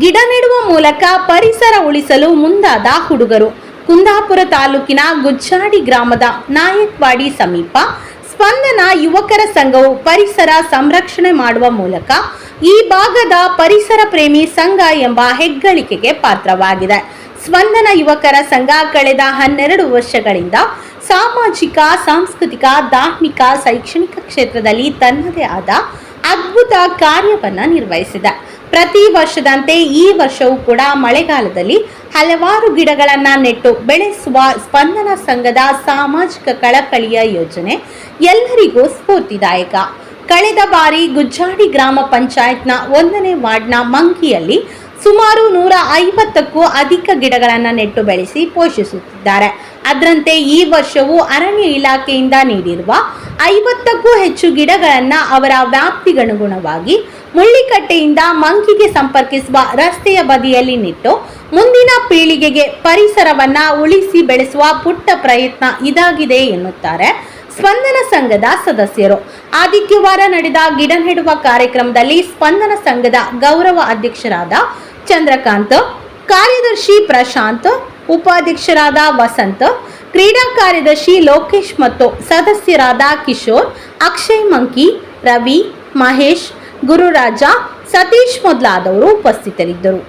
ಗಿಡ ನೆಡುವ ಮೂಲಕ ಪರಿಸರ ಉಳಿಸಲು ಮುಂದಾದ ಹುಡುಗರು. ಕುಂದಾಪುರ ತಾಲೂಕಿನ ಗುಜ್ಜಾಡಿ ಗ್ರಾಮದ ನಾಯಕ್ವಾಡಿ ಸಮೀಪ ಸ್ಪಂದನ ಯುವಕರ ಸಂಘವು ಪರಿಸರ ಸಂರಕ್ಷಣೆ ಮಾಡುವ ಮೂಲಕ ಈ ಭಾಗದ ಪರಿಸರ ಪ್ರೇಮಿ ಸಂಘ ಎಂಬ ಹೆಗ್ಗಳಿಕೆಗೆ ಪಾತ್ರವಾಗಿದೆ. ಸ್ಪಂದನ ಯುವಕರ ಸಂಘ ಕಳೆದ ಹನ್ನೆರಡು ವರ್ಷಗಳಿಂದ ಸಾಮಾಜಿಕ, ಸಾಂಸ್ಕೃತಿಕ, ಧಾರ್ಮಿಕ, ಶೈಕ್ಷಣಿಕ ಕ್ಷೇತ್ರದಲ್ಲಿ ತನ್ನದೇ ಆದ ಅದ್ಭುತ ಕಾರ್ಯವನ್ನ ನಿರ್ವಹಿಸಿದೆ. ಪ್ರತಿ ವರ್ಷದಂತೆ ಈ ವರ್ಷವೂ ಕೂಡ ಮಳೆಗಾಲದಲ್ಲಿ ಹಲವಾರು ಗಿಡಗಳನ್ನು ನೆಟ್ಟು ಬೆಳೆಸುವ ಸ್ಪಂದನ ಸಂಘದ ಸಾಮಾಜಿಕ ಕಳಕಳಿಯ ಯೋಜನೆ ಎಲ್ಲರಿಗೂ ಸ್ಫೂರ್ತಿದಾಯಕ. ಕಳೆದ ಬಾರಿ ಗುಜ್ಜಾಡಿ ಗ್ರಾಮ ಪಂಚಾಯತ್ನ ಒಂದನೇ ವಾರ್ಡ್ನ ಮಂಕಿಯಲ್ಲಿ ಸುಮಾರು ನೂರ ಐವತ್ತಕ್ಕೂ ಅಧಿಕ ಗಿಡಗಳನ್ನು ನೆಟ್ಟು ಬೆಳೆಸಿ ಪೋಷಿಸುತ್ತಿದ್ದಾರೆ. ಅದರಂತೆ ಈ ವರ್ಷವೂ ಅರಣ್ಯ ಇಲಾಖೆಯಿಂದ ನೀಡಿರುವ ಐವತ್ತಕ್ಕೂ ಹೆಚ್ಚು ಗಿಡಗಳನ್ನು ಅವರ ವ್ಯಾಪ್ತಿಗನುಗುಣವಾಗಿ ಮುಳ್ಳಿಕಟ್ಟೆಯಿಂದ ಮಂಕಿಗೆ ಸಂಪರ್ಕಿಸುವ ರಸ್ತೆಯ ಬದಿಯಲ್ಲಿ ನೆಟ್ಟು ಮುಂದಿನ ಪೀಳಿಗೆಗೆ ಪರಿಸರವನ್ನ ಉಳಿಸಿ ಬೆಳೆಸುವ ಪುಟ್ಟ ಪ್ರಯತ್ನ ಇದಾಗಿದೆ ಎನ್ನುತ್ತಾರೆ ಸ್ಪಂದನ ಸಂಘದ ಸದಸ್ಯರು. ಆದಿತ್ಯವಾರ ನಡೆದ ಗಿಡ ನೆಡುವ ಕಾರ್ಯಕ್ರಮದಲ್ಲಿ ಸ್ಪಂದನ ಸಂಘದ ಗೌರವ ಅಧ್ಯಕ್ಷರಾದ ಚಂದ್ರಕಾಂತ್, ಕಾರ್ಯದರ್ಶಿ ಪ್ರಶಾಂತ್, ಉಪಾಧ್ಯಕ್ಷರಾದ ವಸಂತ್, ಕ್ರೀಡಾ ಕಾರ್ಯದರ್ಶಿ ಲೋಕೇಶ್ ಮತ್ತು ಸದಸ್ಯರಾದ ಕಿಶೋರ್, ಅಕ್ಷಯ್ ಮಂಕಿ, ರವಿ, ಮಹೇಶ್, ಗುರುರಾಜ, ಸತೀಶ್ ಮೊದಲಾದವರು ಉಪಸ್ಥಿತರಿದ್ದರು.